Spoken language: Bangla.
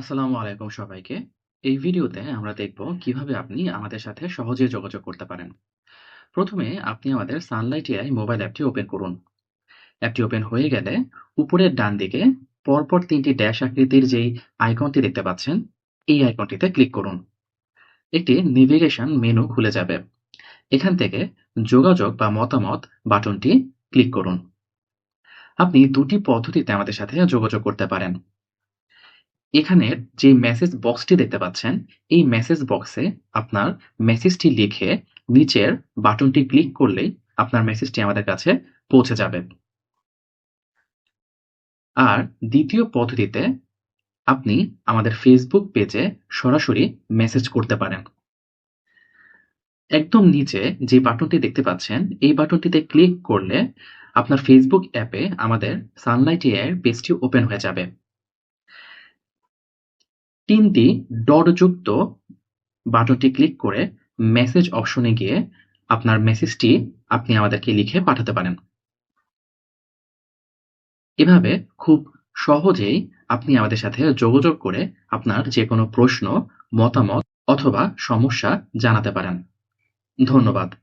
আসসালামু আলাইকুম সবাইকে। এই ভিডিওতে আমরা দেখব কীভাবে আপনি আমাদের সাথে সহজে যোগাযোগ করতে পারেন। প্রথমে আপনি আমাদের সানলাইট এআই মোবাইল অ্যাপটি ওপেন করুন। অ্যাপটি ওপেন হয়ে গেলে উপরের ডান দিকে পরপর তিনটি ড্যাশ আকৃতির যেই আইকনটি দেখতে পাচ্ছেন, এই আইকনটিতে ক্লিক করুন। একটি নেভিগেশন মেনু খুলে যাবে। এখান থেকে যোগাযোগ বা মতামত বাটনটি ক্লিক করুন। আপনি দুটি পদ্ধতিতে আমাদের সাথে যোগাযোগ করতে পারেন। এখানের যে মেসেজ বক্সটি দেখতে পাচ্ছেন, এই মেসেজ বক্সে আপনার মেসেজটি লিখে নিচের বাটনটি ক্লিক করলেই আপনার মেসেজটি আমাদের কাছে পৌঁছে যাবে। আর দ্বিতীয় পদ্ধতিতে আপনি আমাদের ফেসবুক পেজে সরাসরি মেসেজ করতে পারেন। একদম নিচে যে বাটনটি দেখতে পাচ্ছেন, এই বাটনটিতে ক্লিক করলে আপনার ফেসবুক অ্যাপে আমাদের সানলাইট এর পেজটি ওপেন হয়ে যাবে। ৩ টি ডটযুক্ত বাটনটি ক্লিক করে মেসেজ অপশনে গিয়ে আপনার মেসেজটি আপনি আমাদেরকে লিখে পাঠাতে পারেন। এভাবে খুব সহজেই আপনি আমাদের সাথে যোগাযোগ করে আপনার যেকোনো প্রশ্ন, মতামত অথবা সমস্যা জানাতে পারেন। ধন্যবাদ।